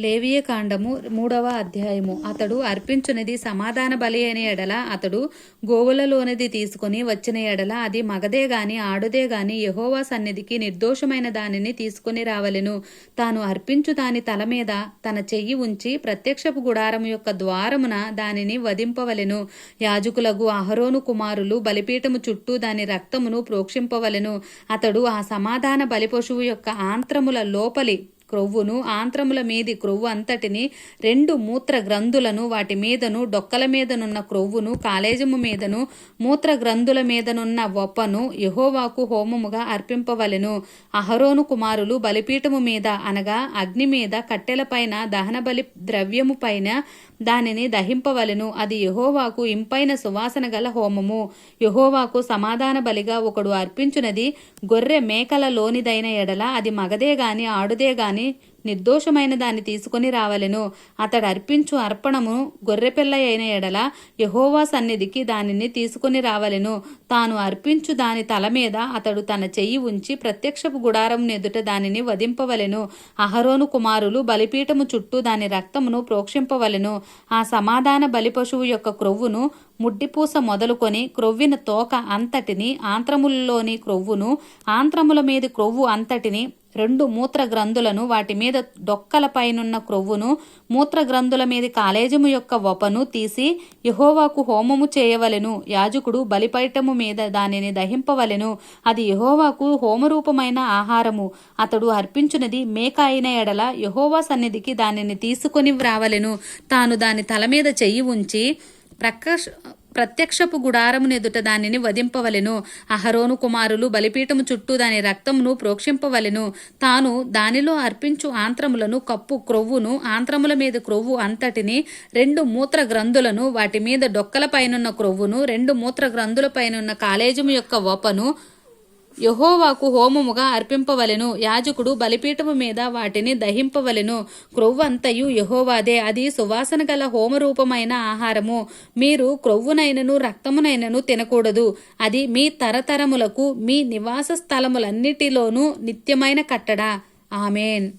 లేవియ కాండము మూడవ అధ్యాయము. అతడు అర్పించునది సమాధాన బలి అయిన ఎడల అతడు గోవులలోనిది తీసుకొని వచ్చిన ఎడల అది మగదే గాని ఆడుదే గాని యహోవా సన్నిధికి నిర్దోషమైన దానిని తీసుకొని రావలెను. తాను అర్పించు దాని తల మీద తన చెయ్యి ఉంచి ప్రత్యక్షపు గుడారము యొక్క ద్వారమున దానిని వధింపవలెను. యాజకులకు అహరోను కుమారులు బలిపీఠము చుట్టూ దాని రక్తమును ప్రోక్షింపవలెను. అతడు ఆ సమాధాన బలి పశువు యొక్క ఆంత్రముల లోపలి క్రొవ్వును ఆంత్రముల మీది క్రొవ్వు అంతటిని రెండు మూత్ర గ్రంథులను వాటి మీదను డొక్కల మీదనున్న క్రొవ్వును కాలేజము మీదను మూత్ర గ్రంథుల మీదనున్న వప్పను యహోవాకు హోమముగా అర్పింపవలెను. అహరోను కుమారులు బలిపీఠము మీద అనగా అగ్ని మీద కట్టెలపైన దహన బలి ద్రవ్యము పైన దానిని దహింపవలెను. అది యహోవాకు ఇంపైన సువాసన గల హోమము. యహోవాకు సమాధాన బలిగా ఒకడు అర్పించునది గొర్రె మేకల లోనిదైన ఎడల అది మగదే గాని ఆడుదే గాని నిర్దోషమైన దాన్ని తీసుకొని రావలెను. అతడు అర్పించు అర్పణము గొర్రెపిల్ల అయిన ఎడల యహోవా సన్నిధికి దానిని తీసుకొని రావలెను. తాను అర్పించు దాని తల మీద అతడు తన చెయ్యి ఉంచి ప్రత్యక్షపు గుడారం ఎదుట దానిని వధింపవలెను. అహరోను కుమారులు బలిపీఠము చుట్టూ దాని రక్తమును ప్రోక్షింపవలెను. ఆ సమాధాన బలి పశువు యొక్క క్రొవ్వును ముడ్డిపూస మొదలుకొని క్రొవ్విన తోక అంతటిని ఆంత్రములలోని క్రొవ్వును ఆంత్రముల మీద క్రొవ్వు అంతటిని రెండు మూత్రగ్రంథులను వాటి మీద డొక్కలపైనున్న క్రొవ్వును మూత్రగ్రంథుల మీది మీద కాలేజము యొక్క వపను తీసి యహోవాకు హోమము చేయవలెను. యాజకుడు బలిపైటము మీద దానిని దహింపవలెను. అది యహోవాకు హోమరూపమైన ఆహారము. అతడు అర్పించునది మేక అయిన ఎడల యహోవా సన్నిధికి దానిని తీసుకొని రావలెను. తాను దాని తల మీద చెయ్యి ఉంచి ప్రకష్ ప్రత్యక్షపు గుడారమునెదుట దానిని వధింపవలెను. అహరోను కుమారులు బలిపీఠము చుట్టూ దాని రక్తమును ప్రోక్షింపవలెను. తాను దానిలో అర్పించు ఆంత్రములను కప్పు క్రొవ్వును ఆంత్రముల మీద క్రొవ్వు అంతటిని రెండు మూత్ర గ్రంథులను వాటి మీద డొక్కల పైనున్న క్రొవ్వును రెండు మూత్ర గ్రంథుల పైనున్న కాలేజము యొక్క వపను యహోవాకు హోమముగా అర్పింపవలెను. యాజకుడు బలిపీఠము మీద వాటిని దహింపవలెను. క్రొవ్వంతయు యహోవాదే. అది సువాసన గల హోమరూపమైన ఆహారము. మీరు క్రొవ్వునైనను రక్తమునైనను తినకూడదు. అది మీ తరతరములకు మీ నివాస స్థలములన్నిటిలోనూ నిత్యమైన కట్టడ. ఆమెన్.